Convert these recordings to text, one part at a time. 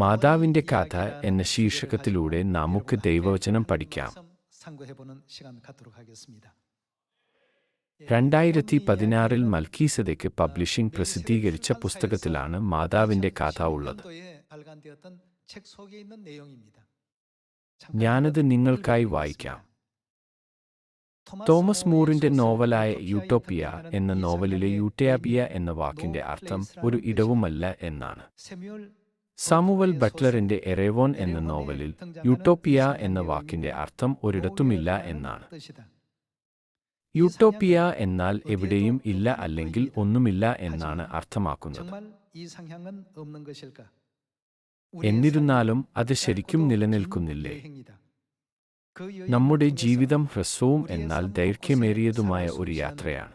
മാതാവിന്റെ കഥ എന്ന ശീർഷകത്തിലൂടെ നമുക്ക് ദൈവവചനം പഠിക്കാം. രണ്ടായിരത്തി പതിനാറിൽ മൽക്കീസതയ്ക്ക് പബ്ലിഷിംഗ് പ്രസിദ്ധീകരിച്ച പുസ്തകത്തിലാണ് മാതാവിന്റെ കഥ ഉള്ളത്. ഞാനത് നിങ്ങൾക്കായി വായിക്കാം. തോമസ് മൂറിന്റെ നോവലായ യൂട്ടോപ്പിയ എന്ന നോവലിലെ യൂട്ടയാബിയ എന്ന വാക്കിന്റെ അർത്ഥം ഒരു ഇടവുമല്ല എന്നാണ്. സാമുവൽ ബട്ട്ലറിന്റെ എറേവോൺ എന്ന നോവലിൽ യൂട്ടോപ്പിയ എന്ന വാക്കിന്റെ അർത്ഥം ഒരിടത്തുമില്ല എന്നാണ്. യൂട്ടോപ്പിയ എന്നാൽ എവിടെയും ഇല്ല അല്ലെങ്കിൽ ഒന്നുമില്ല എന്നാണ് അർത്ഥമാക്കുന്നത്. എന്നിരുന്നാലും അത് ശരിക്കും നിലനിൽക്കുന്നില്ലേ? നമ്മുടെ ജീവിതം ഹ്രസ്വവും എന്നാൽ ദൈർഘ്യമേറിയതുമായ ഒരു യാത്രയാണ്.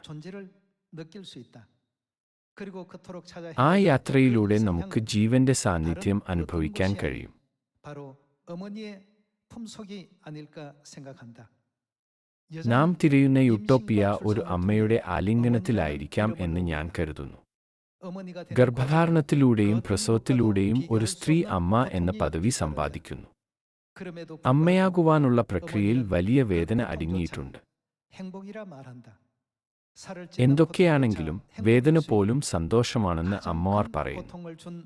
ആ യാത്രയിലൂടെ നമുക്ക് ജീവന്റെ സാന്നിധ്യം അനുഭവിക്കാൻ കഴിയും. നാം തിരയുന്ന യുട്ടോപ്പിയ ഒരു അമ്മയുടെ ആലിംഗനത്തിലായിരിക്കാം എന്ന് ഞാൻ കരുതുന്നു. ഗർഭധാരണത്തിലൂടെയും പ്രസവത്തിലൂടെയും ഒരു സ്ത്രീ അമ്മ എന്ന പദവി സമ്പാദിക്കുന്നു. അമ്മയാകുവാനുള്ള പ്രക്രിയയിൽ വലിയ വേദന അടങ്ങിയിട്ടുണ്ട്. എന്തൊക്കെയാണെങ്കിലും വേദന പോലും സന്തോഷമാണെന്ന് അമ്മമാർ പറയുന്നു.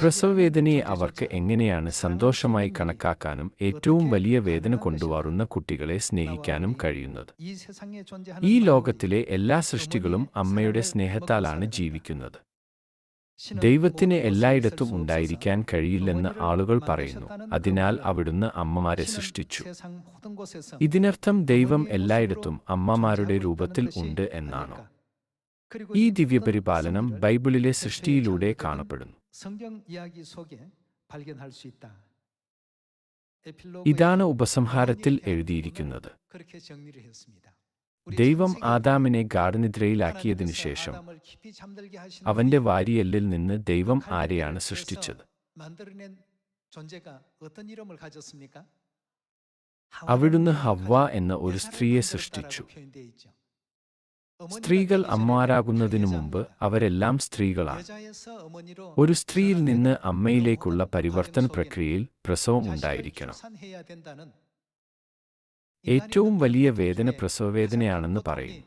പ്രസവവേദനയെ അവർക്ക് എങ്ങനെയാണ് സന്തോഷമായി കണക്കാക്കാനും ഏറ്റവും വലിയ വേദന കൊണ്ടുവരുന്ന കുട്ടികളെ സ്നേഹിക്കാനും കഴിയുന്നത്. ഈ ലോകത്തിലെ എല്ലാ സൃഷ്ടികളും അമ്മയുടെ സ്നേഹത്താലാണ് ജീവിക്കുന്നത്. ദൈവത്തിന് എല്ലായിടത്തും ഉണ്ടായിരിക്കാൻ കഴിയില്ലെന്ന് ആളുകൾ പറയുന്നു. അതിനാൽ അവിടുന്ന് അമ്മമാരെ സൃഷ്ടിച്ചു. ഇതിനർത്ഥം ദൈവം എല്ലായിടത്തും അമ്മമാരുടെ രൂപത്തിൽ ഉണ്ട് എന്നാണോ? ഈ ദിവ്യപരിപാലനം ബൈബിളിലെ സൃഷ്ടിയിലൂടെ കാണപ്പെടുന്നു. ഇതാണ് ഉപസംഹാരത്തിൽ എഴുതിയിരിക്കുന്നത്. ദൈവം ആദാമിനെ ഗാഠനിദ്രയിലാക്കിയതിനു ശേഷം അവന്റെ വാരിയല്ലിൽ നിന്ന് ദൈവം ആരെയാണ് സൃഷ്ടിച്ചത്? അവിടുന്ന് ഹവ്വ എന്ന ഒരു സ്ത്രീയെ സൃഷ്ടിച്ചു. സ്ത്രീകൾ അമ്മമാരാകുന്നതിനു മുമ്പ് അവരെല്ലാം സ്ത്രീകളാണ്. ഒരു സ്ത്രീയിൽ നിന്ന് അമ്മയിലേക്കുള്ള പരിവർത്തന പ്രക്രിയയിൽ പ്രസവം ഉണ്ടായിരിക്കണം. ഏറ്റവും വലിയ വേദന പ്രസവവേദനയാണെന്ന് പറയും.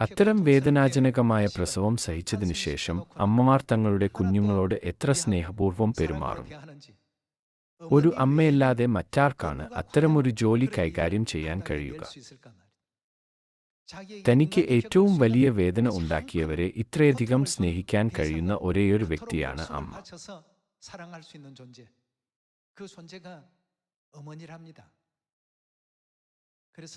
അത്തരം വേദനാജനകമായ പ്രസവം സഹിച്ചതിനു ശേഷം അമ്മമാർ തങ്ങളുടെ കുഞ്ഞുങ്ങളോട് എത്ര സ്നേഹപൂർവം പെരുമാറും? ഒരു അമ്മയല്ലാതെ മറ്റാർക്കാണ് അത്തരമൊരു ജോലി കൈകാര്യം ചെയ്യാൻ കഴിയുക? തനിക്ക് ഏറ്റവും വലിയ വേദന ഉണ്ടാക്കിയവരെ ഇത്രയധികം സ്നേഹിക്കാൻ കഴിയുന്ന ഒരേയൊരു വ്യക്തിയാണ് അമ്മ.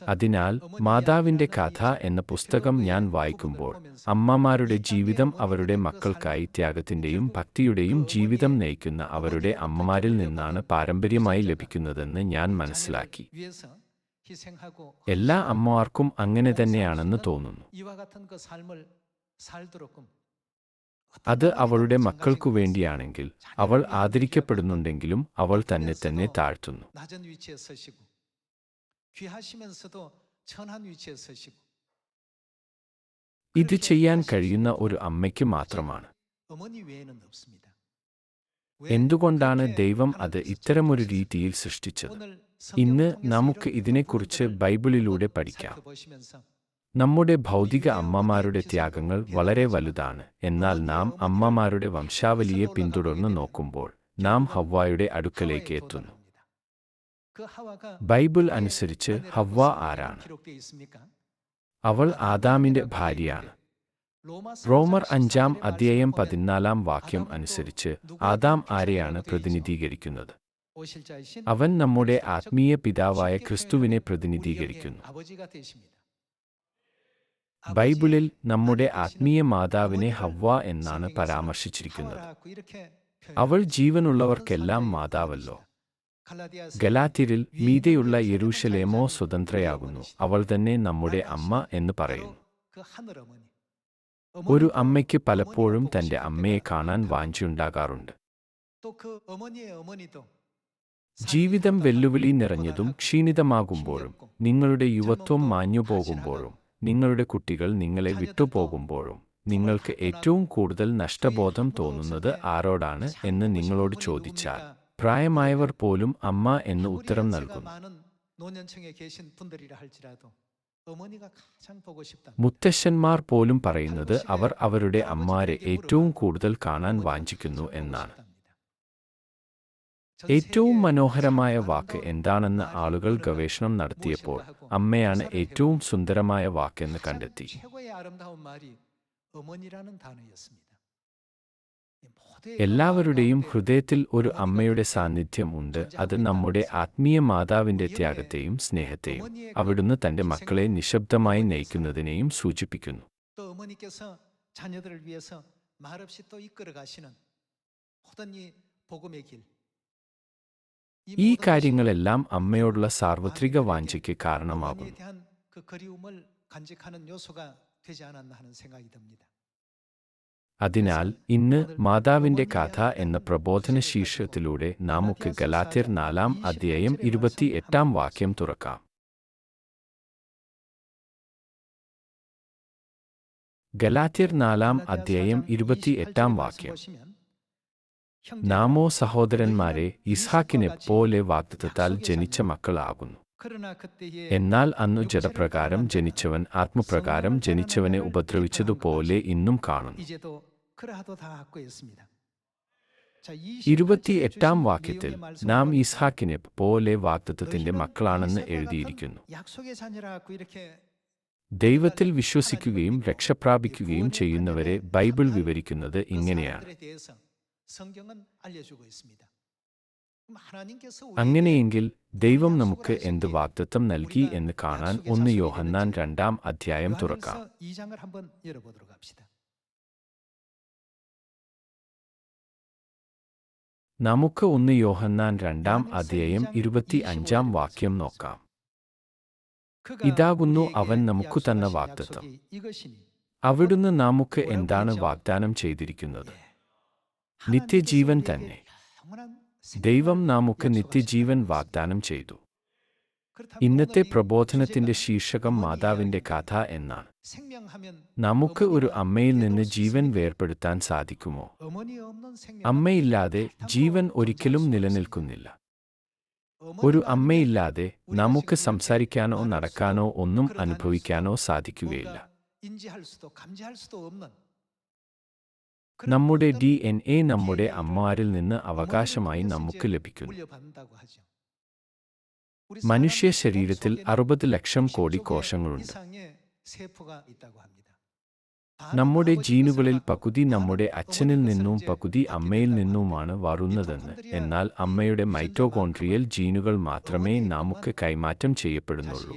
അതിനാൽ മാതാവിന്റെ കഥ എന്ന പുസ്തകം ഞാൻ വായിക്കുമ്പോൾ അമ്മമാരുടെ ജീവിതം അവരുടെ മക്കൾക്കായി ത്യാഗത്തിന്റെയും ഭക്തിയുടെയും ജീവിതം നയിക്കുന്ന അവരുടെ അമ്മമാരിൽ നിന്നാണ് പാരമ്പര്യമായി ലഭിക്കുന്നതെന്ന് ഞാൻ മനസ്സിലാക്കി. എല്ലാ അമ്മമാർക്കും അങ്ങനെ തന്നെയാണെന്ന് തോന്നുന്നു. അത് അവളുടെ മക്കൾക്കു വേണ്ടിയാണെങ്കിൽ അവൾ ആദരിക്കപ്പെടുന്നുണ്ടെങ്കിലും അവൾ തന്നെ തന്നെ താഴ്ത്തുന്നു. ഇത് ചെയ്യാൻ കഴിയുന്ന ഒരു അമ്മയ്ക്ക് മാത്രമാണ്. എന്തുകൊണ്ടാണ് ദൈവം അത് ഇത്തരമൊരു രീതിയിൽ സൃഷ്ടിച്ചത്? ഇന്ന് നമുക്ക് ഇതിനെക്കുറിച്ച് ബൈബിളിലൂടെ പഠിക്കാം. നമ്മുടെ ഭൗതിക അമ്മമാരുടെ ത്യാഗങ്ങൾ വളരെ വലുതാണ്. എന്നാൽ നാം അമ്മമാരുടെ വംശാവലിയെ പിന്തുടർന്ന് നോക്കുമ്പോൾ നാം ഹവ്വായുടെ അടുക്കലേക്ക് എത്തുന്നു. ബൈബിൾ അനുസരിച്ച് ഹവ്വ ആരാണ്? അവൾ ആദാമിന്റെ ഭാര്യയാണ്. റോമർ അഞ്ചാം അധ്യായം പതിനാലാം വാക്യം അനുസരിച്ച് ആദാം ആരെയാണ് പ്രതിനിധീകരിക്കുന്നത്? അവൻ നമ്മുടെ ആത്മീയ പിതാവായ ക്രിസ്തുവിനെ പ്രതിനിധീകരിക്കുന്നു. ബൈബിളിൽ നമ്മുടെ ആത്മീയ മാതാവിനെ ഹവ്വ എന്നാണ് പരാമർശിച്ചിരിക്കുന്നത്. അവൾ ജീവനുള്ളവർക്കെല്ലാം മാതാവല്ലോ. ഗലാത്തിരിൽ മീതയുള്ള യരൂഷലേമോ സ്വതന്ത്രയാകുന്നു. അവൾ തന്നെ നമ്മുടെ അമ്മ എന്ന് പറയുന്നു. ഒരു അമ്മയ്ക്ക് പലപ്പോഴും തന്റെ അമ്മയെ കാണാൻ വാഞ്ചിയുണ്ടാകാറുണ്ട് ജീവിതം വെല്ലുവിളി നിറഞ്ഞതും ക്ഷീണിതമാകുമ്പോഴും നിങ്ങളുടെ യുവത്വം മാഞ്ഞുപോകുമ്പോഴും നിങ്ങളുടെ കുട്ടികൾ നിങ്ങളെ വിട്ടുപോകുമ്പോഴും നിങ്ങൾക്ക് ഏറ്റവും കൂടുതൽ നഷ്ടബോധം തോന്നുന്നത് ആരോടാണ് എന്ന് നിങ്ങളോട് ചോദിച്ചാൽ പ്രായമായവർ പോലും അമ്മ എന്ന് ഉത്തരം നൽകും മുത്തശ്ശന്മാർ പോലും പറയുന്നത് അവർ അവരുടെ അമ്മാരെ ഏറ്റവും കൂടുതൽ കാണാൻ വാഞ്ചിക്കുന്നു എന്നാണ്. ഏറ്റവും മനോഹരമായ വാക്ക് എന്താണെന്ന് ആളുകൾ ഗവേഷണം നടത്തിയപ്പോൾ അമ്മയാണ് ഏറ്റവും സുന്ദരമായ വാക്കെന്ന് കണ്ടെത്തി 최고의 아름다운 말이 어머니라는 단어였습니다. 이 모두의 എല്ലാവരുടെയും 가운데 ഹൃദയത്തിൽ ഒരു അമ്മയുടെ സാന്നിധ്യം ഉണ്ട് അത് നമ്മുടെ ആത്മീയ മാതാവിന്റെ ത്യാഗത്തെയും സ്നേഹത്തെയും അവിടുന്ന് തന്റെ മക്കളെ നിശബ്ദമായി നയിക്കുന്നതിനെയും സൂചിപ്പിക്കുന്നു 또 어머니께서 자녀들을 위해서 말없이 또 이끌어 가시는 모든 이 복음의 길. ഈ കാര്യങ്ങളെല്ലാം അമ്മയോടുള്ള സാർവത്രിക വാഞ്ചയ്ക്ക് കാരണമാകും അതിനാൽ ഇന്ന് മാതാവിന്റെ കഥ എന്ന പ്രബോധന ശീർഷത്തിലൂടെ നമുക്ക് ഗലാത്തിർ നാലാം അധ്യായം ഇരുപത്തി എട്ടാം വാക്യം തുറക്കാം. ഗലാത്തിർ നാലാം അധ്യായം ഇരുപത്തി എട്ടാം വാക്യം. നാമോ സഹോദരന്മാരെ ഇസ്ഹാക്കിനെ പോലെ വാഗ്ദത്താൽ ജനിച്ച മക്കളാകുന്നു എന്നാൽ അന്നു ജഡപ്രകാരം ജനിച്ചവൻ ആത്മപ്രകാരം ജനിച്ചവനെ ഉപദ്രവിച്ചതുപോലെ ഇന്നും കാണുന്നു ഇരുപത്തിയെട്ടാം വാക്യത്തിൽ നാം ഇസ്ഹാക്കിനെ പോലെ വാഗ്ദത്വത്തിന്റെ മക്കളാണെന്ന് എഴുതിയിരിക്കുന്നു ദൈവത്തിൽ വിശ്വസിക്കുകയും രക്ഷപ്രാപിക്കുകയും ചെയ്യുന്നവരെ ബൈബിൾ വിവരിക്കുന്നത് ഇങ്ങനെയാണ് അങ്ങനെയെങ്കിൽ ദൈവം നമുക്ക് എന്ത് വാഗ്ദത്വം നൽകി എന്ന് കാണാൻ ഒന്ന് യോഹന്നാൻ രണ്ടാം അധ്യായം തുറക്കാം. നമുക്ക് ഒന്ന് യോഹന്നാൻ രണ്ടാം അധ്യായം ഇരുപത്തി അഞ്ചാം വാക്യം നോക്കാം. ഇതാകുന്നു അവൻ നമുക്കു തന്ന വാഗ്ദത്വം അവിടുന്ന് നമുക്ക് എന്താണ് വാഗ്ദാനം ചെയ്തിരിക്കുന്നത്? നിത്യജീവൻ തന്നെ. ദൈവം നമുക്ക് നിത്യജീവൻ വാഗ്ദാനം ചെയ്തു. ഇന്നത്തെ പ്രബോധനത്തിന്റെ ശീർഷകം മാതാവിന്റെ കഥ എന്നാണ്. നമുക്ക് ഒരു അമ്മയിൽ നിന്ന് ജീവൻ വേർപ്പെടുത്താൻ സാധിക്കുമോ? അമ്മയില്ലാതെ ജീവൻ ഒരിക്കലും നിലനിൽക്കുന്നില്ല. ഒരു അമ്മയില്ലാതെ നമുക്ക് സംസാരിക്കാനോ നടക്കാനോ ഒന്നും അനുഭവിക്കാനോ സാധിക്കുകയില്ല. നമ്മുടെ ഡി എൻ എ നമ്മുടെ അമ്മമാരിൽ നിന്ന് അവകാശമായി നമുക്ക് ലഭിക്കുന്നു. മനുഷ്യ ശരീരത്തിൽ അറുപത് ലക്ഷം കോടി കോശങ്ങളുണ്ട്. നമ്മുടെ ജീനുകളിൽ പകുതി നമ്മുടെ അച്ഛനിൽ നിന്നും പകുതി അമ്മയിൽ നിന്നുമാണ് വരുന്നതെന്ന് എന്നാൽ അമ്മയുടെ മൈറ്റോകോൺട്രിയൽ ജീനുകൾ മാത്രമേ നമുക്ക് കൈമാറ്റം ചെയ്യപ്പെടുന്നുള്ളൂ.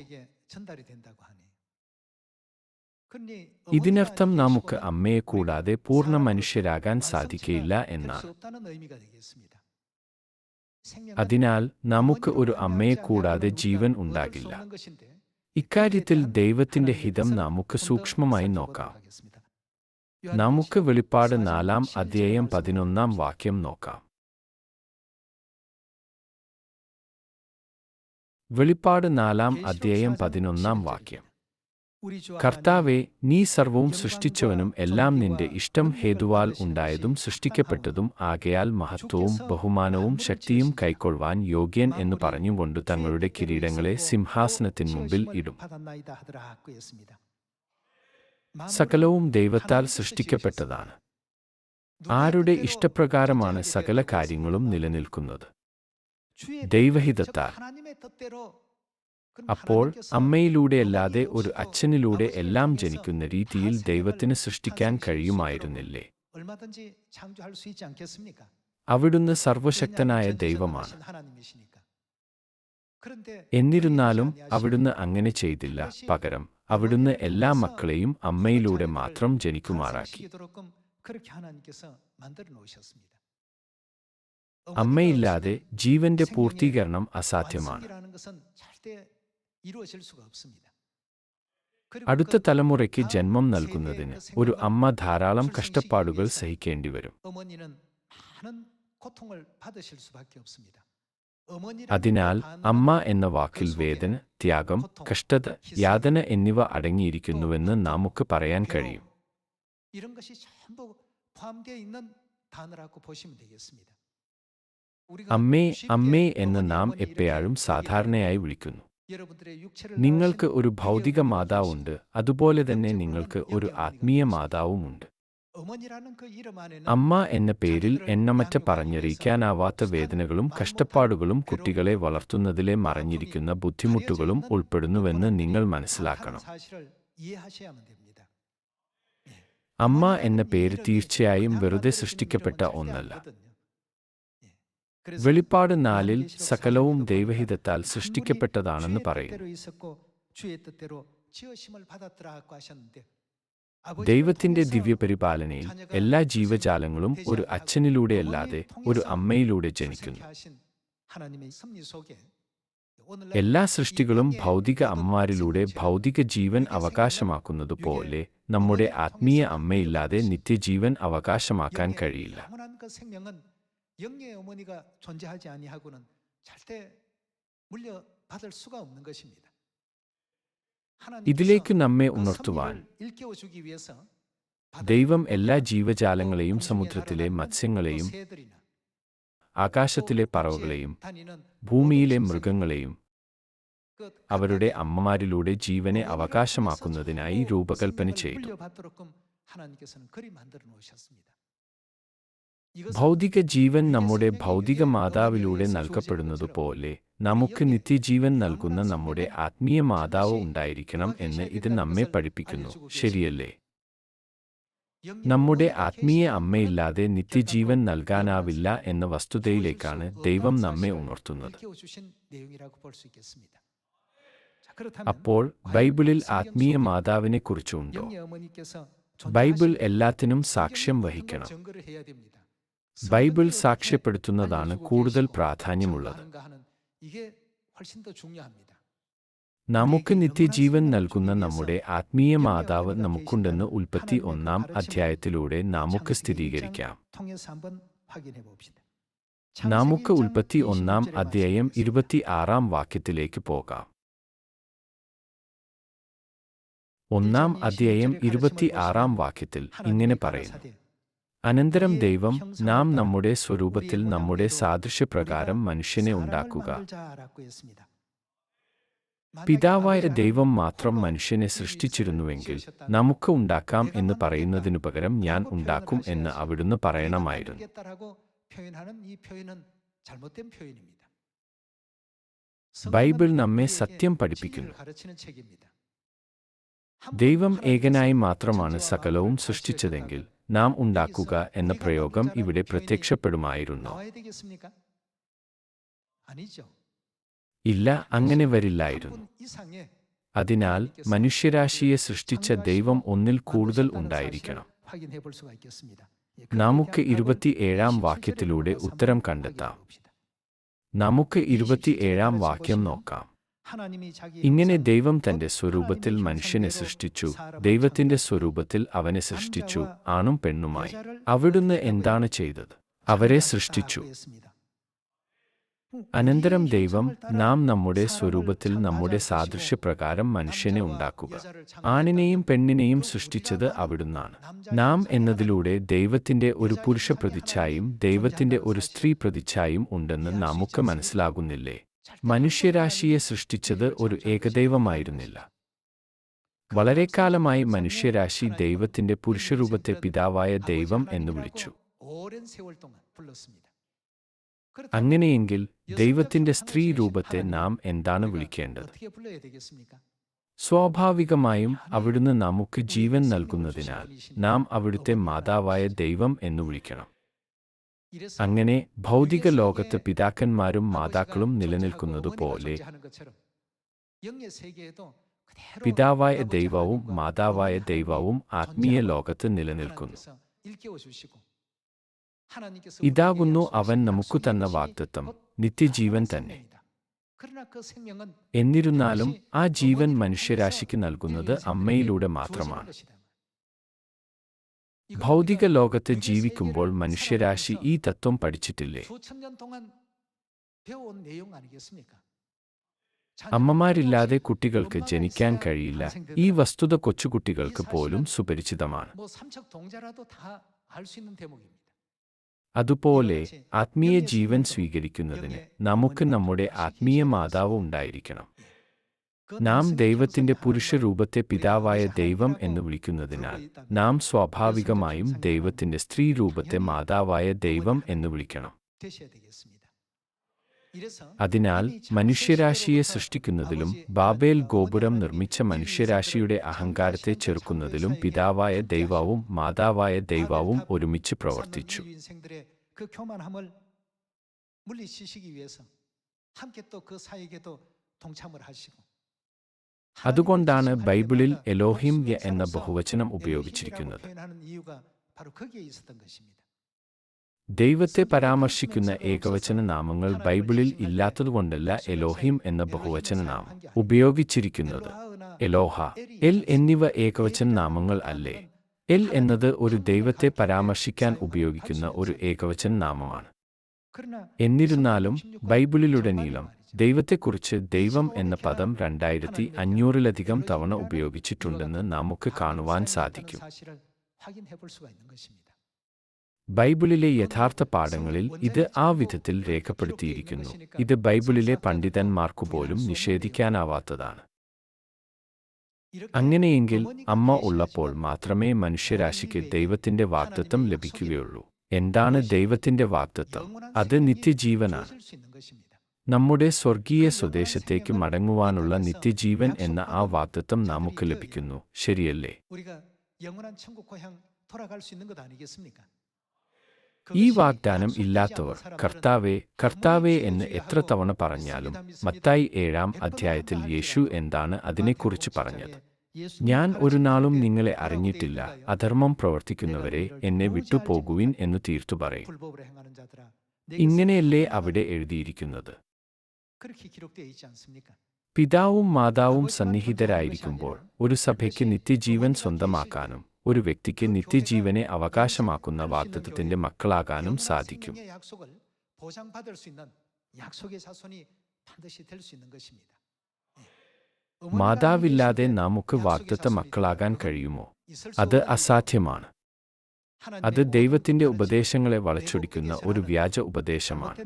ഇതിനർത്ഥം നമുക്ക് അമ്മയെ കൂടാതെ പൂർണ മനുഷ്യരാകാൻ സാധിക്കയില്ല എന്നാണ്. അതിനാൽ നമുക്ക് ഒരു അമ്മയെ കൂടാതെ ജീവൻ ഉണ്ടാകില്ല. ഇക്കാര്യത്തിൽ ദൈവത്തിന്റെ ഹിതം നമുക്ക് സൂക്ഷ്മമായി നോക്കാം. നമുക്ക് വെളിപ്പാട് നാലാം അധ്യായം പതിനൊന്നാം വാക്യം നോക്കാം. വെളിപ്പാട് നാലാം അധ്യായം പതിനൊന്നാം വാക്യം. കർത്താവെ നീ സർവവും സൃഷ്ടിച്ചവനും എല്ലാം നിന്റെ ഇഷ്ടം ഹേതുവാൽ ഉണ്ടായതും സൃഷ്ടിക്കപ്പെട്ടതും ആകയാൽ മഹത്വവും ബഹുമാനവും ശക്തിയും കൈക്കൊള്ളുവാൻ യോഗ്യൻ എന്ന് പറഞ്ഞുകൊണ്ട് തങ്ങളുടെ കിരീടങ്ങളെ സിംഹാസനത്തിന് മുമ്പിൽ ഇടും. സകലവും ദൈവത്താൽ സൃഷ്ടിക്കപ്പെട്ടതാണ്. ആരുടെ ഇഷ്ടപ്രകാരമാണ് സകല കാര്യങ്ങളും നിലനിൽക്കുന്നത്? ദൈവഹിതത്താൽ. അപ്പോൾ അമ്മയിലൂടെയല്ലാതെ ഒരു അച്ഛനിലൂടെ എല്ലാം ജനിക്കുന്ന രീതിയിൽ ദൈവത്തിന് സൃഷ്ടിക്കാൻ കഴിയുമായിരുന്നില്ലേ അവിടുന്ന് സർവശക്തനായ ദൈവമാണ് എന്നിരുന്നാലും അവിടുന്ന് അങ്ങനെ ചെയ്തില്ല പകരം അവിടുന്ന് എല്ലാ മക്കളെയും അമ്മയിലൂടെ മാത്രം ജനിക്കുമാറാക്കി അമ്മയില്ലാതെ ജീവന്റെ പൂർത്തീകരണം അസാധ്യമാണ് അടുത്ത തലമുറയ്ക്ക് ജന്മം നൽകുന്നതിന് ഒരു അമ്മ ധാരാളം കഷ്ടപ്പാടുകൾ സഹിക്കേണ്ടി വരും. അതിനാൽ അമ്മ എന്ന വാക്കിൽ വേദന ത്യാഗം കഷ്ടത യാതന എന്നിവ അടങ്ങിയിരിക്കുന്നുവെന്ന് നമുക്ക് പറയാൻ കഴിയും. അമ്മേ അമ്മേ എന്ന് നാം എപ്പോഴും സാധാരണയായി വിളിക്കുന്നു. നിങ്ങൾക്ക് ഒരു ഭൗതിക മാതാവുണ്ട്. അതുപോലെ തന്നെ നിങ്ങൾക്ക് ഒരു ആത്മീയ മാതാവുമുണ്ട്. അമ്മ എന്ന പേരിൽ എണ്ണമറ്റ പറഞ്ഞറിയിക്കാനാവാത്ത വേദനകളും കഷ്ടപ്പാടുകളും കുട്ടികളെ വളർത്തുന്നതിലെ മറഞ്ഞിരിക്കുന്ന ബുദ്ധിമുട്ടുകളും ഉൾപ്പെടുന്നുവെന്ന് നിങ്ങൾ മനസ്സിലാക്കണം. അമ്മ എന്ന പേര് തീർച്ചയായും വെറുതെ സൃഷ്ടിക്കപ്പെട്ട ഒന്നല്ല. വെളിപ്പാട് നാലിൽ സകലവും ദൈവഹിതത്താൽ സൃഷ്ടിക്കപ്പെട്ടതാണെന്ന് പറയുന്നു ദൈവത്തിന്റെ ദിവ്യപരിപാലനയിൽ എല്ലാ ജീവജാലങ്ങളും ഒരു അച്ഛനിലൂടെയല്ലാതെ ഒരു അമ്മയിലൂടെ ജനിക്കുന്നു. എല്ലാ സൃഷ്ടികളും ഭൗതിക അമ്മമാരിലൂടെ ഭൗതിക ജീവൻ അവകാശമാക്കുന്നത് പോലെ നമ്മുടെ ആത്മീയ അമ്മയില്ലാതെ നിത്യജീവൻ അവകാശമാക്കാൻ കഴിയില്ല. 영원한 그 생명은 영의 어머니가 존재하지 아니하고는 절대 물려받을 수가 없는 것입니다. ഇതിലേക്ക് നമ്മെ 그 ഉണർത്തുവാൻ 섭리를 일깨워주기 위해서 ദൈവം എല്ലാ ജീവജാലങ്ങളെയും സമുദ്രത്തിലെ മത്സ്യങ്ങളെയും ആകാശത്തിലെ പറവകളെയും ഭൂമിയിലെ മൃഗങ്ങളെയും അവരുടെ അമ്മമാരിലൂടെ ജീവനെ അവകാശമാക്കുന്നതിനായി രൂപകൽപ്പന ചെയ്തു ഭൗതിക ജീവൻ നമ്മുടെ ഭൗതിക മാതാവിലൂടെ നൽകപ്പെടുന്നതുപോലെ നമുക്ക് നിത്യജീവൻ നൽകുന്ന നമ്മുടെ ആത്മീയ മാതാവ് ഉണ്ടായിരിക്കണം എന്ന് ഇത് നമ്മെ പഠിപ്പിക്കുന്നു. ശരിയല്ലേ? നമ്മുടെ ആത്മീയ അമ്മയില്ലാതെ നിത്യജീവൻ നൽകാനാവില്ല എന്ന വസ്തുതയിലേക്കാണ് ദൈവം നമ്മെ ഉണർത്തുന്നത്. അപ്പോൾ ബൈബിളിൽ ആത്മീയ മാതാവിനെ കുറിച്ചുണ്ടോ? ബൈബിൾ എല്ലാത്തിനും സാക്ഷ്യം വഹിക്കണം. ബൈബിൾ സാക്ഷ്യപ്പെടുത്തുന്നതാണ് കൂടുതൽ പ്രാധാന്യമുള്ളത്. നമുക്ക് നിത്യജീവൻ നൽകുന്ന നമ്മുടെ ആത്മീയ മാതാവ് നമുക്കുണ്ടെന്ന് ഉൽപ്പത്തി ഒന്നാം അധ്യായത്തിലൂടെ നമുക്ക് സ്ഥിരീകരിക്കാം. നമുക്ക് ഉൽപ്പത്തി ഒന്നാം അധ്യായം ഇരുപത്തി ആറാം വാക്യത്തിലേക്ക് പോകാം. ഒന്നാം അധ്യായം ഇരുപത്തി ആറാം വാക്യത്തിൽ ഇങ്ങനെ പറയുന്നു. അനന്തരം ദൈവം നാം നമ്മുടെ സ്വരൂപത്തിൽ നമ്മുടെ സാദൃശ്യപ്രകാരം മനുഷ്യനെ ഉണ്ടാക്കുക. പിതാവായ ദൈവം മാത്രം മനുഷ്യനെ സൃഷ്ടിച്ചിരുന്നുവെങ്കിൽ നമുക്ക് ഉണ്ടാക്കാം എന്ന് പറയുന്നതിനു പകരം ഞാൻ ഉണ്ടാക്കും എന്ന് അവിടുന്ന് പറയണമായിരുന്നു. ബൈബിൾ നമ്മെ സത്യം പഠിപ്പിക്കുന്നു. ദൈവം ഏകനായി മാത്രമാണ് സകലവും സൃഷ്ടിച്ചതെങ്കിൽ നാം ഉണ്ടാക്കുക എന്ന പ്രയോഗം ഇവിടെ പ്രത്യക്ഷപ്പെടുമായിരുന്നു. ഇല്ല അങ്ങനെ വരില്ലായിരുന്നു. അതിനാൽ മനുഷ്യരാശിയെ സൃഷ്ടിച്ച ദൈവം ഒന്നിൽ കൂടുതൽ ഉണ്ടായിരിക്കണം. നമുക്ക് ഇരുപത്തിയേഴാം വാക്യത്തിലൂടെ ഉത്തരം കണ്ടെത്താം. നമുക്ക് ഇരുപത്തിയേഴാം വാക്യം നോക്കാം. ഇങ്ങനെ ദൈവം തന്റെ സ്വരൂപത്തിൽ മനുഷ്യനെ സൃഷ്ടിച്ചു. ദൈവത്തിന്റെ സ്വരൂപത്തിൽ അവനെ സൃഷ്ടിച്ചു. ആണും പെണ്ണുമായി. അവിടുന്ന് എന്താണ് ചെയ്തത്? അവരെ സൃഷ്ടിച്ചു. അനന്തരം ദൈവം നാം നമ്മുടെ സ്വരൂപത്തിൽ നമ്മുടെ സാദൃശ്യപ്രകാരം മനുഷ്യനെ ഉണ്ടാക്കുക. ആണിനെയും പെണ്ണിനെയും സൃഷ്ടിച്ചത് അവിടുന്നാണ്. നാം എന്നതിലൂടെ ദൈവത്തിന്റെ ഒരു പുരുഷ പ്രതിച്ഛായും ദൈവത്തിന്റെ ഒരു സ്ത്രീ പ്രതിച്ഛായും ഉണ്ടെന്ന് നമുക്ക് മനസ്സിലാകുന്നില്ലേ? മനുഷ്യരാശിയെ സൃഷ്ടിച്ചത് ഒരു ഏകദൈവമായിരുന്നില്ല. വളരെ കാലമായി മനുഷ്യരാശി ദൈവത്തിന്റെ പുരുഷരൂപത്തെ പിതാവായ ദൈവം എന്ന് വിളിച്ചു. അങ്ങനെയെങ്കിൽ ദൈവത്തിന്റെ സ്ത്രീ രൂപത്തെ നാം എന്താണ് വിളിക്കേണ്ടത്? സ്വാഭാവികമായും അവിടുന്ന് നമുക്ക് ജീവൻ നൽകുന്നതിനാൽ നാം അവിടുത്തെ മാതാവായ ദൈവം എന്ന് വിളിക്കണം. അങ്ങനെ ഭൗതിക ലോകത്ത് പിതാക്കന്മാരും മാതാക്കളും നിലനിൽക്കുന്നതുപോലെ പിതാവായ ദൈവവും മാതാവായ ദൈവവും ആത്മീയ ലോകത്ത് നിലനിൽക്കുന്നു. ഇതാകുന്നു അവൻ നമുക്ക് തന്ന വാഗ്ദത്വം നിത്യജീവൻ തന്നെ. എന്നിരുന്നാലും ആ ജീവൻ മനുഷ്യരാശിക്ക് നൽകുന്നത് അമ്മയിലൂടെ മാത്രമാണ്. ഭൗതിക ലോകത്ത് ജീവിക്കുമ്പോൾ മനുഷ്യരാശി ഈ തത്വം പഠിച്ചിട്ടില്ലേ? അമ്മമാരില്ലാതെ കുട്ടികൾക്ക് ജനിക്കാൻ കഴിയില്ല. ഈ വസ്തുത കൊച്ചുകുട്ടികൾക്ക് പോലും സുപരിചിതമാണ്. അതുപോലെ ആത്മീയ ജീവൻ സ്വീകരിക്കുന്നതിന് നമുക്ക് നമ്മുടെ ആത്മീയ മാതാവ് ഉണ്ടായിരിക്കണം. നാം 말씀이 ദൈവത്തിന്റെ 평생 പുരുഷരൂപത്തെ 하나님과 പിതാവായ 우리가 ദൈവം 사랑하고 എന്ന് വിളിക്കുന്നതിനാൽ 그거 있다면 നാം സ്വാഭാവികമായും ദൈവത്തിന്റെ സ്ത്രീ രൂപത്തെ മാതാവായ ദൈവം എന്ന് വിളിക്കണം 되셔야 되겠습니다. 이래서 അതിനാൽ മനുഷ്യരാശിയെ സൃഷ്ടിക്കുന്നതിലും ബാബേൽ ഗോപുരം നിർമ്മിച്ച മനുഷ്യരാശിയുടെ അഹങ്കാരത്തെ ചെറുക്കുന്നതിലും പിതാവായ ദൈവവും മാതാവായ ദൈവവും ഒരുമിച്ച് പ്രവർത്തിച്ചു 인류 인생들의 그 교만함을 물리치시기 위해서 함께 또 그 사역에도 동참을 하시고 അതുകൊണ്ടാണ് ബൈബിളിൽ എലോഹിം യ എന്ന ബഹുവചനം ഉപയോഗിച്ചിരിക്കുന്നത്. ദൈവത്തെ പരാമർശിക്കുന്ന ഏകവചന നാമങ്ങൾ ബൈബിളിൽ ഇല്ലാത്തതുകൊണ്ടല്ല എലോഹിം എന്ന ബഹുവചന നാമം ഉപയോഗിച്ചിരിക്കുന്നത്. എലോഹ എൽ എന്നിവ ഏകവചന നാമങ്ങൾ അല്ലേ? എൽ എന്നത് ഒരു ദൈവത്തെ പരാമർശിക്കാൻ ഉപയോഗിക്കുന്ന ഒരു ഏകവചന നാമമാണ്. എന്നിരുന്നാലും ബൈബിളിലുടനീളം ദൈവത്തെക്കുറിച്ച് ദൈവം എന്ന പദം രണ്ടായിരത്തി അഞ്ഞൂറിലധികം തവണ ഉപയോഗിച്ചിട്ടുണ്ടെന്ന് നമുക്ക് കാണുവാൻ സാധിക്കും. ബൈബിളിലെ യഥാർത്ഥ പാഠങ്ങളിൽ ഇത് ആ വിധത്തിൽ രേഖപ്പെടുത്തിയിരിക്കുന്നു. ഇത് ബൈബിളിലെ പണ്ഡിതന്മാർക്കു പോലും നിഷേധിക്കാനാവാത്തതാണ്. അങ്ങനെയെങ്കിൽ അമ്മ ഉള്ളപ്പോൾ മാത്രമേ മനുഷ്യരാശിക്ക് ദൈവത്തിന്റെ വാക്തത്വം ലഭിക്കുകയുള്ളൂ. എന്താണ് ദൈവത്തിന്റെ വാക്തത്വം അത് നിത്യജീവനാണ്. നമ്മുടെ സ്വർഗീയ സ്വദേശത്തേക്ക് മടങ്ങുവാനുള്ള നിത്യജീവൻ എന്ന ആ വാക്തത്വം നമുക്ക് ലഭിക്കുന്നു. ശരിയല്ലേ? ഈ വാഗ്ദാനം ഇല്ലാത്തവർ കർത്താവെ കർത്താവെ എന്ന് എത്ര തവണ പറഞ്ഞാലും മത്തായി ഏഴാം അധ്യായത്തിൽ യേശു എന്താണ് അതിനെക്കുറിച്ച് പറഞ്ഞത്? ഞാൻ ഒരു നാളും നിങ്ങളെ അറിഞ്ഞിട്ടില്ല. അധർമ്മം പ്രവർത്തിക്കുന്നവരെ എന്നെ വിട്ടുപോകുവിൻ എന്ന് തീർത്തു പറയും. ഇങ്ങനെയല്ലേ അവിടെ എഴുതിയിരിക്കുന്നത്? പിതാവും മാതാവും സന്നിഹിതരായിരിക്കുമ്പോൾ ഒരു സഭയ്ക്ക് നിത്യജീവൻ സ്വന്തമാക്കാനും ഒരു വ്യക്തിക്ക് നിത്യജീവനെ അവകാശമാക്കുന്ന വാക്തത്വത്തിന്റെ മക്കളാകാനും സാധിക്കും. മാതാവില്ലാതെ നമുക്ക് വാക്തത്വ മക്കളാകാൻ കഴിയുമോ? അത് അസാധ്യമാണ്. അത് ദൈവത്തിന്റെ ഉപദേശങ്ങളെ വളച്ചൊടിക്കുന്ന ഒരു വ്യാജ ഉപദേശമാണ്.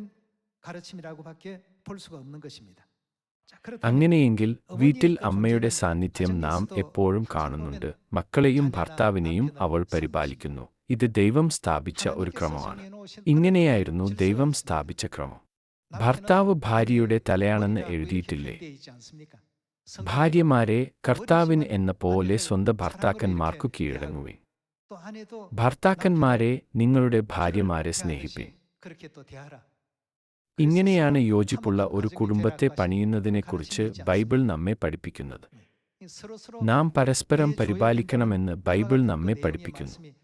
അങ്ങനെയെങ്കിൽ വീട്ടിൽ അമ്മയുടെ സാന്നിധ്യം നാം എപ്പോഴും കാണുന്നുണ്ട്. മക്കളെയും ഭർത്താവിനെയും അവൾ പരിപാലിക്കുന്നു. ഇത് ദൈവം സ്ഥാപിച്ച ഒരു ക്രമമാണ്. ഇങ്ങനെയായിരുന്നു ദൈവം സ്ഥാപിച്ച ക്രമം. ഭർത്താവ് ഭാര്യയുടെ തലയാണെന്ന് എഴുതിയിട്ടില്ലേ? ഭാര്യമാരെ കർത്താവിൻ എന്ന പോലെ സ്വന്തം ഭർത്താക്കന്മാർക്കു കീഴടങ്ങുവേ ഭർത്താക്കന്മാരെ നിങ്ങളുടെ ഭാര്യമാരെ സ്നേഹിപ്പേ ഇങ്ങനെയാണ് യോജിപ്പുള്ള ഒരു കുടുംബത്തെ പണിയുന്നതിനെക്കുറിച്ച് ബൈബിൾ നമ്മെ പഠിപ്പിക്കുന്നത്. നാം പരസ്പരം പരിപാലിക്കണമെന്ന് ബൈബിൾ നമ്മെ പഠിപ്പിക്കുന്നു.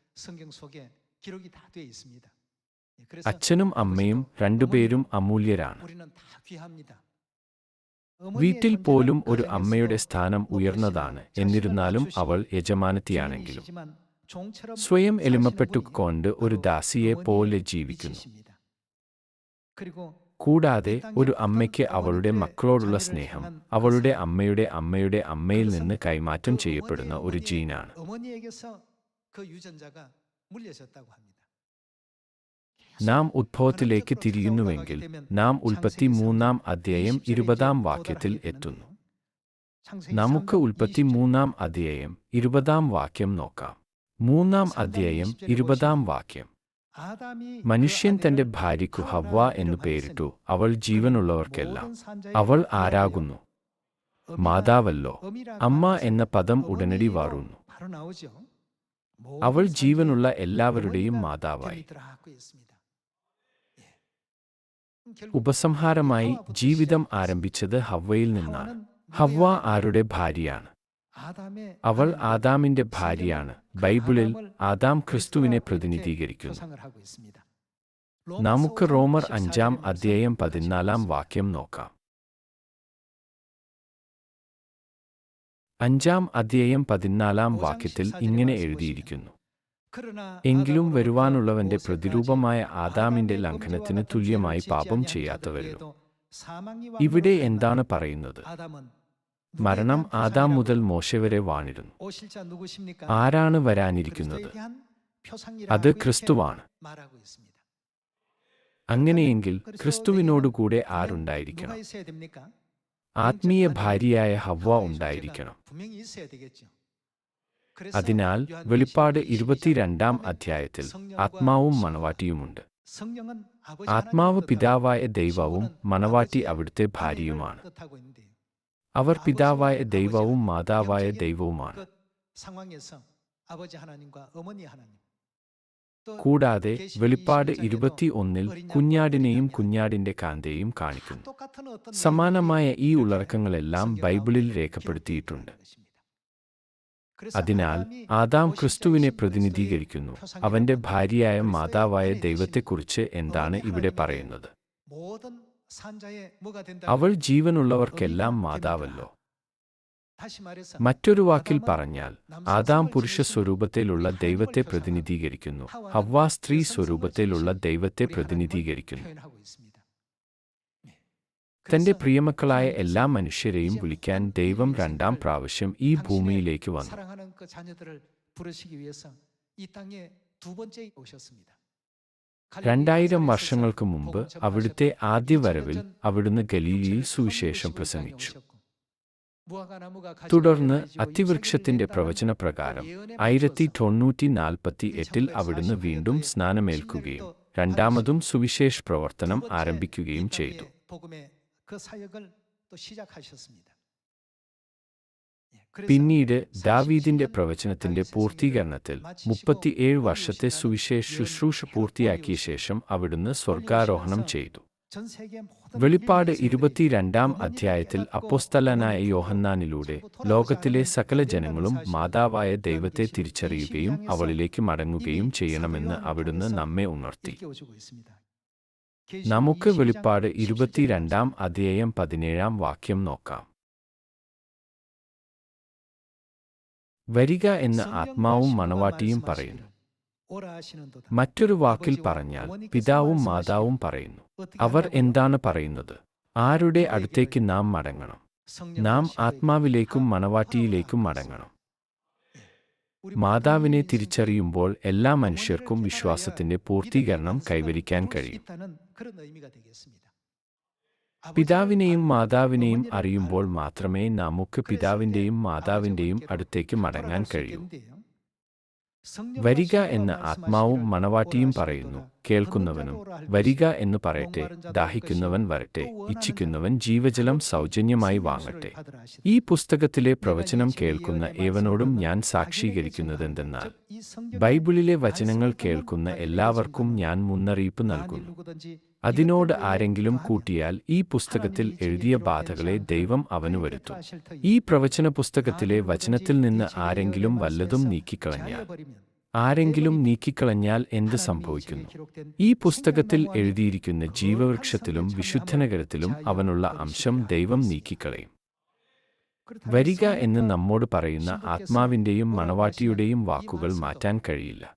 അച്ഛനും അമ്മയും രണ്ടുപേരും അമൂല്യരാണ്. വീട്ടിൽ പോലും ഒരു അമ്മയുടെ സ്ഥാനം ഉയർന്നതാണ്. എന്നിരുന്നാലും അവൾ യജമാനത്തിയാണെങ്കിലും. സ്വയം എളിമപ്പെട്ടുകൊണ്ട് ഒരു ദാസിയെ പോലെ ജീവിക്കുന്നു. കൂടാതെ ഒരു അമ്മയ്ക്ക് അവളുടെ മക്കളോടുള്ള സ്നേഹം അവളുടെ അമ്മയുടെ അമ്മയുടെ അമ്മയിൽ നിന്ന് കൈമാറ്റം ചെയ്യപ്പെടുന്ന ഒരു ജീനാണ്. നാം ഉദ്ഭവത്തിലേക്ക് തിരിയുന്നുവെങ്കിൽ നാം ഉൽപ്പത്തി മൂന്നാം അധ്യായം ഇരുപതാം വാക്യത്തിൽ എത്തുന്നു. നമുക്ക് ഉൽപ്പത്തി മൂന്നാം അധ്യായം ഇരുപതാം വാക്യം നോക്കാം. മൂന്നാം അധ്യായം ഇരുപതാം വാക്യം. മനുഷ്യൻ തന്റെ ഭാര്യയ്ക്കു ഹവ്വ എന്നു പേരിട്ടു. അവൾ ജീവനുള്ളവർക്കെല്ലാം. അവൾ ആരാകുന്നു? മാതാവല്ലോ. അമ്മ എന്ന പദം ഉടനടി വാറുന്നു. അവൾ ജീവനുള്ള എല്ലാവരുടെയും മാതാവായി. ഉപസംഹാരമായി ജീവിതം ആരംഭിച്ചത് ഹവ്വയിൽ നിന്നാണ്. ഹവ്വ ആരുടെ ഭാര്യയാണ്? അവൾ ആദാമിന്റെ ഭാര്യയാണ്. ബൈബിളിൽ ആദാം ക്രിസ്തുവിനെ പ്രതിനിധീകരിക്കുന്നു. നമുക്ക് റോമർ അഞ്ചാം അധ്യായം പതിനാലാം വാക്യം നോക്കാം. അഞ്ചാം അധ്യായം പതിനാലാം വാക്യത്തിൽ ഇങ്ങനെ എഴുതിയിരിക്കുന്നു. എങ്കിലും വരുവാനുള്ളവന്റെ പ്രതിരൂപമായ ആദാമിന്റെ ലംഘനത്തിന് തുല്യമായി പാപം ചെയ്യാത്തവരും ഇവിടെ എന്താണ് പറയുന്നത്? മരണം ആദാം മുതൽ മോശവരെ വാണിരുന്നു. ആരാണ് വരാനിരിക്കുന്നത്? അത് ക്രിസ്തുവാണ്. അങ്ങനെയെങ്കിൽ ക്രിസ്തുവിനോടുകൂടെ ആരുണ്ടായിരിക്കണം? ആത്മീയ ഭാര്യയായ ഹവ്വ ഉണ്ടായിരിക്കണം. അതിനാൽ വെളിപ്പാട് ഇരുപത്തിരണ്ടാം അധ്യായത്തിൽ ആത്മാവും മണവാട്ടിയുമുണ്ട്. ആത്മാവ് പിതാവായ ദൈവവും മണവാട്ടി അവിടുത്തെ ഭാര്യയുമാണ്. അവർ പിതാവായ ദൈവവും മാതാവായ ദൈവവുമാണ്. കൂടാതെ വെളിപ്പാട് ഇരുപത്തി ഒന്നിൽ കുഞ്ഞാടിനെയും കുഞ്ഞാടിന്റെ കാന്തയെയും കാണിക്കുന്നു. സമാനമായ ഈ ഉള്ളടക്കങ്ങളെല്ലാം ബൈബിളിൽ രേഖപ്പെടുത്തിയിട്ടുണ്ട്. അതിനാൽ ആദാം ക്രിസ്തുവിനെ പ്രതിനിധീകരിക്കുന്നു. അവന്റെ ഭാര്യയായ മാതാവായ ദൈവത്തെക്കുറിച്ച് എന്താണ് ഇവിടെ പറയുന്നത്? അവൾ ജീവനുള്ളവർക്കെല്ലാം മാതാവല്ലോ. മറ്റൊരു വാക്കിൽ പറഞ്ഞാൽ ആദാം പുരുഷ സ്വരൂപത്തിലുള്ള ദൈവത്തെ പ്രതിനിധീകരിക്കുന്നു. ഹവ്വ സ്ത്രീ സ്വരൂപത്തിലുള്ള ദൈവത്തെ പ്രതിനിധീകരിക്കുന്നു. തന്റെ പ്രിയമക്കളായ എല്ലാ മനുഷ്യരെയും വിളിക്കാൻ ദൈവം രണ്ടാം പ്രാവശ്യം ഈ ഭൂമിയിലേക്ക് വന്നു. രണ്ടായിരം വർഷങ്ങൾക്ക് മുമ്പ് അവിടുത്തെ ആദ്യ വരവിൽ അവിടുന്ന് ഗലീലിയിൽ സുവിശേഷം പ്രസംഗിച്ചു. തുടർന്ന് അത്തിവൃക്ഷത്തിന്റെ പ്രവചനപ്രകാരം ആയിരത്തി തൊണ്ണൂറ്റി നാൽപ്പത്തി എട്ടിൽ അവിടുന്ന് വീണ്ടും സ്നാനമേൽക്കുകയും രണ്ടാമതും സുവിശേഷ പ്രവർത്തനം ആരംഭിക്കുകയും ചെയ്തു. പിന്നീട് ദാവീദിന്റെ പ്രവചനത്തിന്റെ പൂർത്തീകരണത്തിൽ മുപ്പത്തിയേഴ് വർഷത്തെ സുവിശേഷ ശുശ്രൂഷ പൂർത്തിയാക്കിയ ശേഷം അവിടുന്ന് സ്വർഗാരോഹണം ചെയ്തു. വെളിപ്പാട് ഇരുപത്തിരണ്ടാം അധ്യായത്തിൽ അപ്പോസ്തലനായ യോഹന്നാനിലൂടെ ലോകത്തിലെ സകല ജനങ്ങളും മാതാവായ ദൈവത്തെ തിരിച്ചറിയുകയും അവളിലേക്ക് മടങ്ങുകയും ചെയ്യണമെന്ന് അവിടുന്ന് നമ്മെ ഉണർത്തി. നമുക്ക് വെളിപ്പാട് ഇരുപത്തിരണ്ടാം അധ്യായം പതിനേഴാം വാക്യം നോക്കാം. വരിക എന്ന് ആത്മാവും മണവാട്ടിയും പറയുന്നു. മറ്റൊരു വാക്കിൽ പറഞ്ഞാൽ പിതാവും മാതാവും പറയുന്നു. അവർ എന്താണ് പറയുന്നത്? ആരുടെ അടുത്തേക്ക് നാം മടങ്ങണം? നാം ആത്മാവിലേക്കും മണവാട്ടിയിലേക്കും മടങ്ങണം. മാതാവിനെ തിരിച്ചറിയുമ്പോൾ എല്ലാ മനുഷ്യർക്കും വിശ്വാസത്തിന്റെ പൂർത്തീകരണം കൈവരിക്കാൻ കഴിയും. പിതാവിനെയും മാതാവിനെയും അറിയുമ്പോൾ മാത്രമേ നമുക്ക് പിതാവിന്റെയും മാതാവിന്റെയും അടുത്തേക്ക് മടങ്ങാൻ കഴിയൂ. വരിക എന്ന് ആത്മാവും മണവാട്ടിയും പറയുന്നു. കേൾക്കുന്നവനും വരിക എന്ന് പറയട്ടെ ദാഹിക്കുന്നവൻ വരട്ടെ ഇച്ഛിക്കുന്നവൻ ജീവജലം സൗജന്യമായി വാങ്ങട്ടെ. ഈ പുസ്തകത്തിലെ പ്രവചനം കേൾക്കുന്ന ഏവനോടും ഞാൻ സാക്ഷീകരിക്കുന്നതെന്തെന്നാൽ ബൈബിളിലെ വചനങ്ങൾ കേൾക്കുന്ന എല്ലാവർക്കും ഞാൻ മുന്നറിയിപ്പ് നൽകുന്നു. അതിനോട് ആരെങ്കിലും കൂട്ടിയാൽ ഈ പുസ്തകത്തിൽ എഴുതിയ ബാധകളെ ദൈവം അവന് വരുത്തും. ഈ പ്രവചന പുസ്തകത്തിലെ വചനത്തിൽ നിന്ന് ആരെങ്കിലും വല്ലതും നീക്കിക്കളഞ്ഞാൽ. ആരെങ്കിലും നീക്കിക്കളഞ്ഞാൽ എന്ത് സംഭവിക്കുന്നു? ഈ പുസ്തകത്തിൽ എഴുതിയിരിക്കുന്ന ജീവവൃക്ഷത്തിലും വിശുദ്ധനഗരത്തിലും അവനുള്ള അംശം ദൈവം നീക്കിക്കളയും. വരിക എന്ന് നമ്മോട് പറയുന്ന ആത്മാവിന്റെയും മണവാട്ടിയുടെയും വാക്കുകൾ മാറ്റാൻ കഴിയില്ല.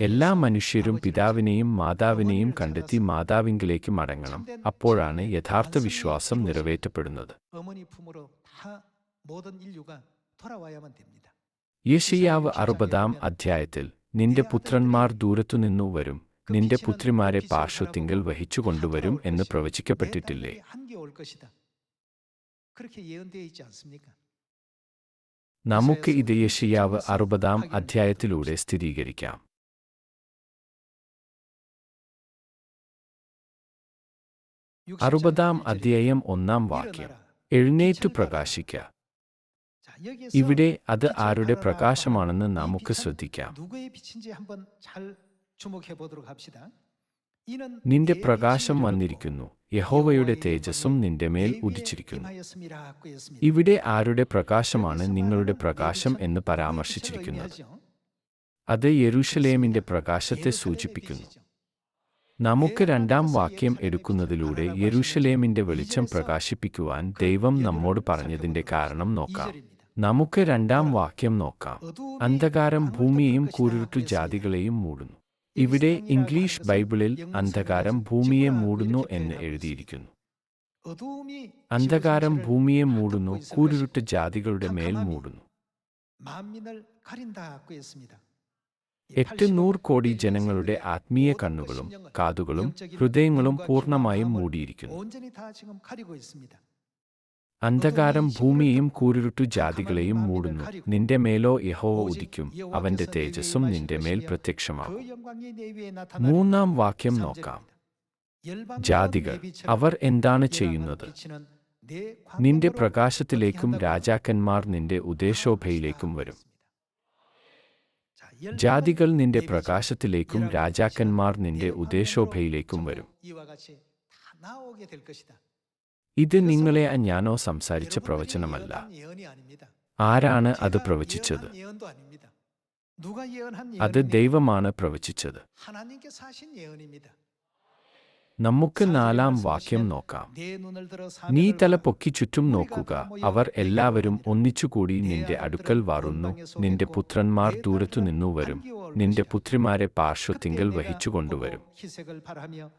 എല്ലാ മനുഷ്യരും പിതാവിനെയും മാതാവിനെയും കണ്ടെത്തി മാതാവിങ്കിലേക്ക് മടങ്ങണം. അപ്പോഴാണ് യഥാർത്ഥ വിശ്വാസം നിറവേറ്റപ്പെടുന്നത്. യേശയ്യാവ് അറുപതാം അധ്യായത്തിൽ നിന്റെ പുത്രന്മാർ ദൂരത്തുനിന്നു വരും. നിന്റെ പുത്രിമാരെ പാർശ്വത്തിങ്കൽ വഹിച്ചു കൊണ്ടുവരും എന്ന് പ്രവചിക്കപ്പെട്ടിട്ടില്ലേ? നമുക്ക് ഇത് യേശയ്യാവ് അറുപതാം അധ്യായത്തിലൂടെ സ്ഥിരീകരിക്കാം. അറുപതാം അധ്യായം ഒന്നാം വാക്യം. എഴുന്നേറ്റു പ്രകാശിക്ക. ഇവിടെ അത് ആരുടെ പ്രകാശമാണെന്ന് നമുക്ക് ശ്രദ്ധിക്കാം. നിന്റെ പ്രകാശം വന്നിരിക്കുന്നു. യഹോവയുടെ തേജസ്സും നിന്റെ മേൽ ഉദിച്ചിരിക്കുന്നു. ഇവിടെ ആരുടെ പ്രകാശമാണ് നിങ്ങളുടെ പ്രകാശം എന്ന് പരാമർശിച്ചിരിക്കുന്നത്. അത് യെരുഷലേമിന്റെ പ്രകാശത്തെ സൂചിപ്പിക്കുന്നു. നമുക്ക് രണ്ടാം വാക്യം എടുക്കുന്നതിലൂടെ യെരുഷലേമിന്റെ വെളിച്ചം പ്രകാശിപ്പിക്കുവാൻ ദൈവം നമ്മോട് പറഞ്ഞതിന്റെ കാരണം നോക്കാം. നമുക്ക് രണ്ടാം വാക്യം നോക്കാം. അന്ധകാരം ഭൂമിയെയും കൂരിരുട്ടു ജാതികളെയും മൂടുന്നു. ഇവിടെ ഇംഗ്ലീഷ് ബൈബിളിൽ അന്ധകാരം ഭൂമിയെ മൂടുന്നു എന്ന് എഴുതിയിരിക്കുന്നു. അന്ധകാരം ഭൂമിയെ മൂടുന്നു കൂരിരുട്ട് ജാതികളുടെ മേൽ മൂടുന്നു. എട്ട് നൂറ് കോടി ജനങ്ങളുടെ ആത്മീയ കണ്ണുകളും കാതുകളും ഹൃദയങ്ങളും പൂർണമായും മൂടിയിരിക്കുന്നു. അന്ധകാരം ഭൂമിയെയും കൂരിരുട്ടു ജാതികളെയും മൂടുന്നു. നിന്റെ മേലോ യഹോവ ഉദിക്കും. അവന്റെ തേജസ്സും നിന്റെ മേൽ പ്രത്യക്ഷമാകും. മൂന്നാം വാക്യം നോക്കാം. ജാതികൾ അവർ എന്താണ് ചെയ്യുന്നത്? നിന്റെ പ്രകാശത്തിലേക്കും രാജാക്കന്മാർ നിന്റെ ഉദ്ദേശോഭയിലേക്കും വരും. ജാതികൾ നിന്റെ പ്രകാശത്തിലേക്കും രാജാക്കന്മാർ നിന്റെ ഉദ്ദേശോഭയിലേക്കും വരും. ഇത് നിങ്ങളെ ഞാനോ സംസാരിച്ച പ്രവചനമല്ല. ആരാണ് അത് പ്രവചിച്ചത്? അത് ദൈവമാണ് പ്രവചിച്ചത്. നമുക്ക് നാലാം വാക്യം നോക്കാം. നീ തല പൊക്കി ചുറ്റും നോക്കുക. അവർ എല്ലാവരും ഒന്നിച്ചുകൂടി നിന്റെ അടുക്കൽ വാറുന്നു. നിന്റെ പുത്രന്മാർ ദൂരത്തു നിന്നു വരും. നിന്റെ പുത്രിമാരെ പാർശ്വത്തിങ്കൽ വഹിച്ചുകൊണ്ടുവരും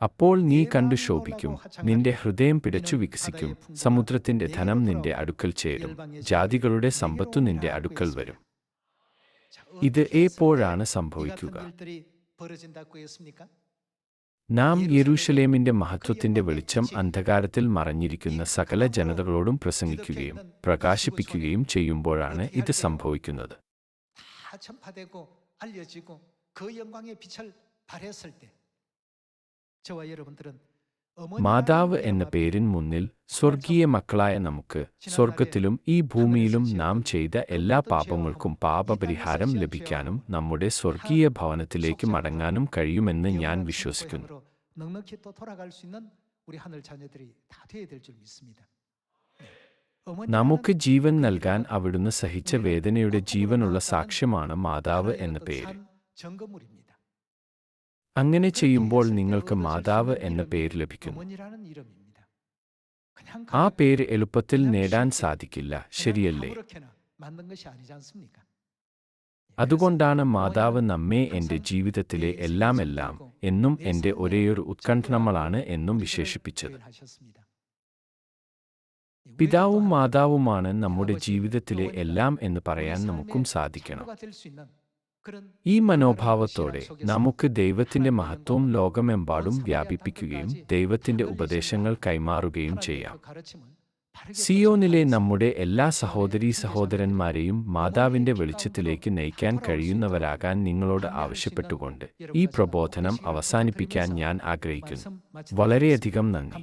അപ്പോൾ നീ കണ്ടു ശോഭിക്കും. നിന്റെ ഹൃദയം പിടച്ചു വികസിക്കും. സമുദ്രത്തിന്റെ ധനം നിന്റെ അടുക്കൽ ചേരും. ജാതികളുടെ സമ്പത്തു നിന്റെ അടുക്കൽ വരും. ഇത് എപ്പോഴാണ് സംഭവിക്കുക? നാം യെരൂശലേമിന്റെ മഹത്വത്തിന്റെ വെളിച്ചം അന്ധകാരത്തിൽ മറഞ്ഞിരിക്കുന്ന സകല ജനതകളോടും പ്രസംഗിക്കുകയും പ്രകാശിപ്പിക്കുകയും ചെയ്യുമ്പോഴാണ് ഇത് സംഭവിക്കുന്നത് 다 전파되고 알려지고 그 영광의 빛을 발했을 때 저와 여러분들은 어머니 മാതാവ് എന്ന പേരിൻ മുന്നിൽ സ്വർഗീയ മക്കളായ നമുക്ക് സ്വർഗത്തിലും ഈ ഭൂമിയിലും നാം ചെയ്ത എല്ലാ പാപങ്ങൾക്കും പാപപരിഹാരം ലഭിക്കാനും നമ്മുടെ സ്വർഗീയ ഭവനത്തിലേക്ക് മടങ്ങാനും കഴിയുമെന്ന് ഞാൻ വിശ്വസിക്കുന്നു. നമുക്ക് ജീവൻ നൽകാൻ അവിടുന്ന് സഹിച്ച വേദനയുടെ ജീവനുള്ള സാക്ഷ്യമാണ് മാതാവ് എന്ന പേര്. അങ്ങനെ ചെയ്യുമ്പോൾ നിങ്ങൾക്ക് മാതാവ് എന്ന പേര് ലഭിക്കുന്നു ആ പേര് എളുപ്പത്തിൽ നേടാൻ സാധിക്കില്ല. ശരിയല്ലേ? അതുകൊണ്ടാണ് മാതാവ് നമ്മെ എന്റെ ജീവിതത്തിലെ എല്ലാം എല്ലാം എന്നും എന്റെ ഒരേയൊരു ഉത്കണ്ഠനമ്മളാണ് എന്നും വിശേഷിപ്പിച്ചത്. പിതാവും മാതാവുമാണ് നമ്മുടെ ജീവിതത്തിലെ എല്ലാം എന്ന് പറയാൻ നമുക്കും സാധിക്കണം. ഈ മനോഭാവത്തോടെ നമുക്ക് ദൈവത്തിന്റെ മഹത്വം ലോകമെമ്പാടും വ്യാപിപ്പിക്കുകയും ദൈവത്തിന്റെ ഉപദേശങ്ങൾ കൈമാറുകയും ചെയ്യാം. സിയോനിലെ നമ്മുടെ എല്ലാ സഹോദരീ സഹോദരന്മാരെയും മാതാവിന്റെ വെളിച്ചത്തിലേക്ക് നയിക്കാൻ കഴിയുന്നവരാകാൻ നിങ്ങളോട് ആവശ്യപ്പെട്ടുകൊണ്ട് ഈ പ്രബോധനം അവസാനിപ്പിക്കാൻ ഞാൻ ആഗ്രഹിക്കുന്നു. വളരെയധികം നന്ദി.